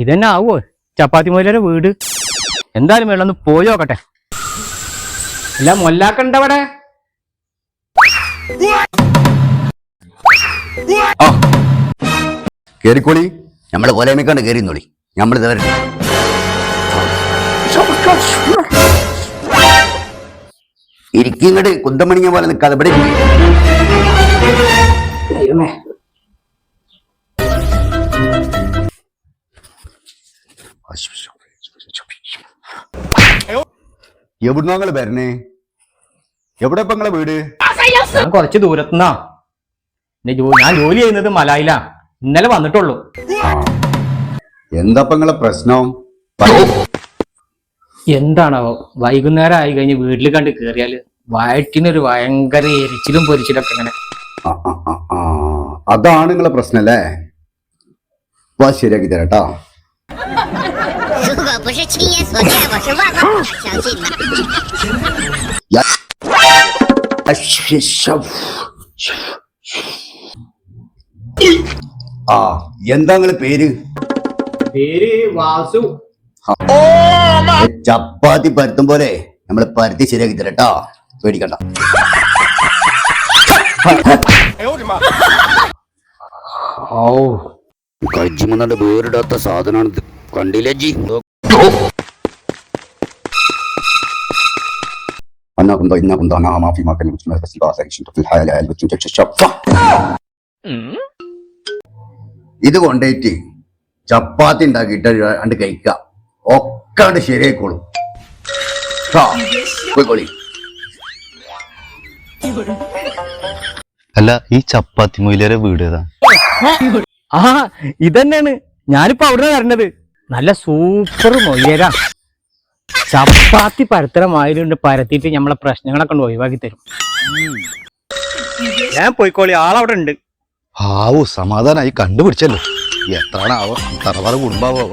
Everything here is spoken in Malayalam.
ഇതന്നെ ആവോ ചപ്പാത്തി മൊയിലരെ വീട്. എന്തായാലും വേണം ഒന്ന് പോയി നോക്കട്ടെ. അല്ല മൊല്ലാക്കണ്ടവിടെ കേറിക്കോളി. നമ്മളെ കണ്ട് കേറിന്നോളി. നമ്മൾ ഇരിക്കും ഇരിക്കിങ്ങട് കുന്തമണിഞ്ഞ പോലെ നിൽക്കാതെ ഇവിടെ എവിടുന്നാ നിങ്ങൾ വരണേ? എവിടെ ഇപ്പൊ നിങ്ങളെ വീട്? ഞാൻ കുറച്ച് ദൂരത്തുനിന്നാ ഞാൻ ജോലി ചെയ്യുന്നത് മലായില. ഇന്നലെ വന്നിട്ടുള്ളൂ. എന്താ ഇപ്പൊ നിങ്ങളെ പ്രശ്നം? എന്താണോ വൈകുന്നേരം ആയി കഴിഞ്ഞ് വീട്ടിൽ കണ്ട് കേറിയാൽ വയറ്റിനൊരു ഭയങ്കര എരിച്ചിലും പൊരിച്ചിലും ഒക്കെ ഇങ്ങനെ അതാണ് നിങ്ങളെ പ്രശ്നം അല്ലേ? വാ ശരിയാക്കി തരാം കേട്ടോ 是亲眼所见，我是万万不敢相信的。 ആ എന്താ നിങ്ങളെ പേര് പേര് വാസു ഏ, ചപ്പാത്തി പരുത്തും പോലെ നമ്മള് പരുത്തി ശരിയാക്കി തരാം കേട്ടോ പേടിക്കണ്ട ഓ കജ്ജിമന്നണ്ട് വേറിടാത്ത സാധനമാണിത് കണ്ടില്ലേ ജി أنا كنت إنا كنت أنا ما في مكان مثل بس الباص عيش في الحياة لا يلبس وجه الشفا ഇത് കൊണ്ടേറ്റ് ചപ്പാത്തി ഉണ്ടാക്കിയിട്ട് രണ്ട് കഴിക്ക ഒക്കെ അങ്ങട് ശരിയായിക്കോളും ട്ടാ, പോയിക്കോളി അല്ല ഈ ചപ്പാത്തി മൊയിലേരെ വീട് ഏതാ ആ ഇതന്നെയാണ് ഞാനിപ്പോ അവിടെ വരണത് നല്ല സൂപ്പർ മൊയ്യരാ. ചപ്പാത്തി പരത്തര മായിലുണ്ട് പരത്തിയിട്ട് നമ്മളെ പ്രശ്നങ്ങളൊക്കെ കൊണ്ട് ഒഴിവാക്കി തരും. ഞാൻ പോയിക്കോളി. ആളവിടെ ഉണ്ട് ആവോ സമാധാനായി കണ്ടുപിടിച്ചല്ലോ. എത്രാണാവോ? തറവാറ കുടുംബാവോ?